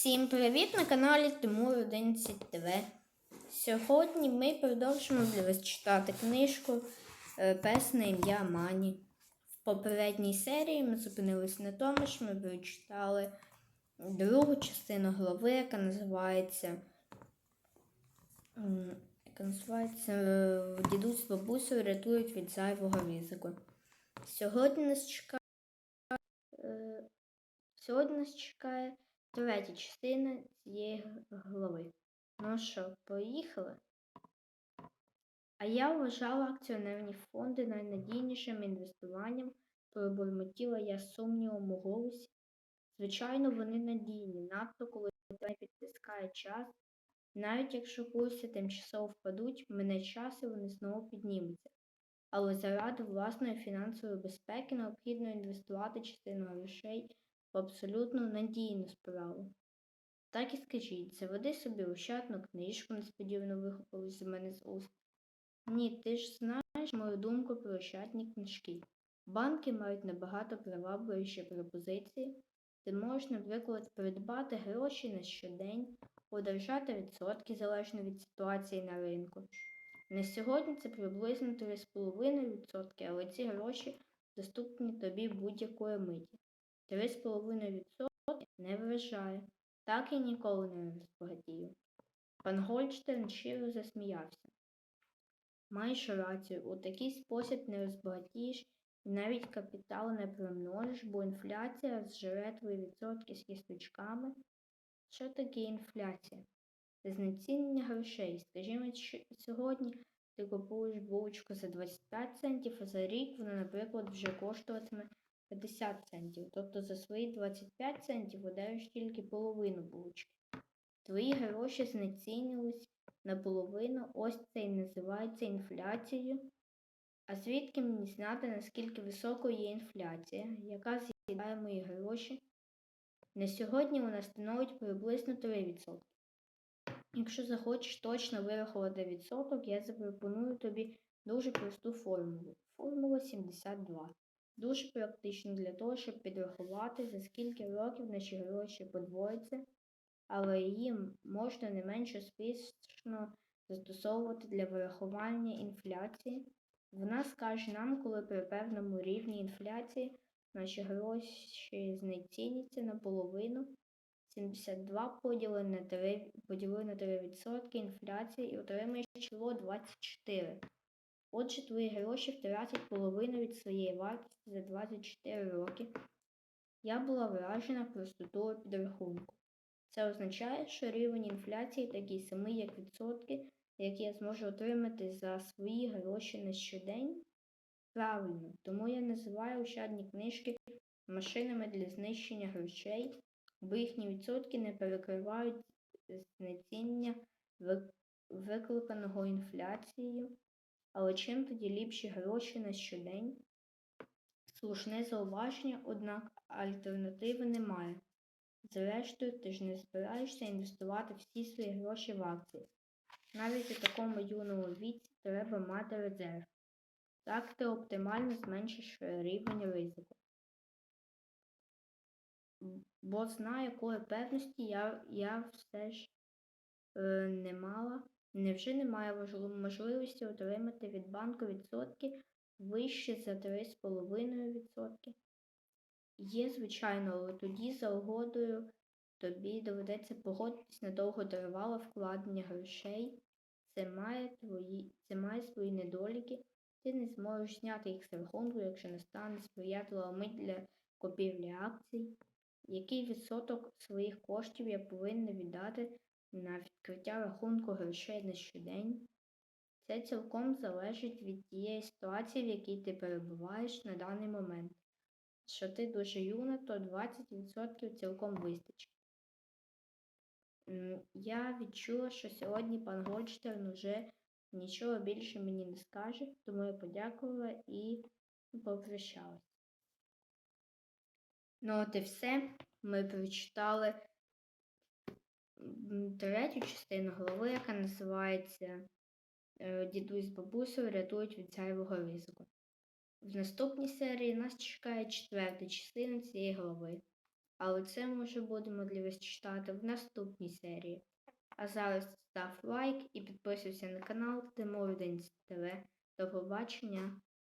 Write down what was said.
Всім привіт на каналі Тимур 11 ТВ. Сьогодні ми продовжимо для вас читати книжку е, Пес на ім'я Мані. В попередній серії ми зупинились на тому, що ми прочитали другу частину глави, яка називається яка називається е, Дідусь з рятують від зайвого ризику. Сьогодні нас чекає. е, Сьогодні нас чекає третя частина цієї глави. Ну що, поїхали? А я вважала акціонерні фонди найнадійнішим інвестуванням, пробурмотіла я сумнівом у голосі. Звичайно, вони надійні, надто коли тебе підтискає час. Навіть якщо курси тимчасово впадуть, мине час і вони знову піднімуться. Але заради власної фінансової безпеки необхідно інвестувати частину грошей в абсолютно надійну справу. Так і скажіть, заведи собі ощадну книжку, несподівано вихопилось з мене з уст. Ні, ти ж знаєш мою думку про ощадні книжки. Банки мають набагато привабливіші пропозиції. Ти можеш, наприклад, придбати гроші на щодень, одержати відсотки залежно від ситуації на ринку. На сьогодні це приблизно 3,5%, але ці гроші доступні тобі будь-якої миті. 3,5% не вражає. Так і ніколи не розбагатію. Пан Гольдштерн щиро засміявся. Маєш рацію, у такий спосіб не розбагатієш і навіть капітал не примножиш, бо інфляція зжере твої відсотки з кісточками. Що таке інфляція? Знецінення грошей. Скажімо, сьогодні ти купуєш булочку за 25 центів, а за рік вона, наприклад, вже коштуватиме 50 центів. Тобто за свої 25 центів удариш тільки половину булочки. Твої гроші знецінились наполовину, ось це і називається інфляцією. А звідки мені знати, наскільки високою є інфляція, яка з'їдає мої гроші? На сьогодні вона становить приблизно 3%. Якщо захочеш точно вирахувати відсоток, я запропоную тобі дуже просту формулу. Формула 72. Дуже практично для того, щоб підрахувати, за скільки років наші гроші подвоються, але її можна не менш успішно застосовувати для вирахування інфляції. Вона скаже нам, коли при певному рівні інфляції наші гроші знеціняться наполовину. 72 поділи на 3, поділи на 3% інфляції і отримаєш число 24. Отже, твої гроші втратять половину від своєї вартості за 24 роки. Я була вражена простотою підрахунку. Це означає, що рівень інфляції такий самий, як відсотки, які я зможу отримати за свої гроші на щодень. Правильно, тому я називаю ощадні книжки машинами для знищення грошей, бо їхні відсотки не перекривають знеціння викликаного інфляцією. Але чим тоді ліпші гроші на щодень? Слушне зауваження, однак альтернативи немає. Зрештою, ти ж не збираєшся інвестувати всі свої гроші в акції. Навіть у такому юному віці треба мати резерв. Так ти оптимально зменшиш рівень ризику. Бо знаю, якої певності я, я все ж е, не мала. Невже немає можливості отримати від банку відсотки вище за 3,5%? Є, звичайно, але тоді за угодою тобі доведеться погодитись на довготривале вкладення грошей. Це має, твої, це має свої недоліки. Ти не зможеш зняти їх з рахунку, якщо настане сприятлива мить для купівлі акцій. Який відсоток своїх коштів я повинна віддати на відкриття рахунку грошей на щодень? Це цілком залежить від тієї ситуації, в якій ти перебуваєш на даний момент. Що ти дуже юна, то 20% цілком вистачить. Я відчула, що сьогодні пан Гольдштерн уже нічого більше мені не скаже, тому я подякувала і попрощалась. Ну, от і все. Ми прочитали третю частину голови, яка називається е, Дідусь з бабусею рятують від зайвого ризику. В наступній серії нас чекає четверта частина цієї голови. Але це ми вже будемо для вас читати в наступній серії. А зараз став лайк і підписуйся на канал Тимурденс ТВ. До побачення!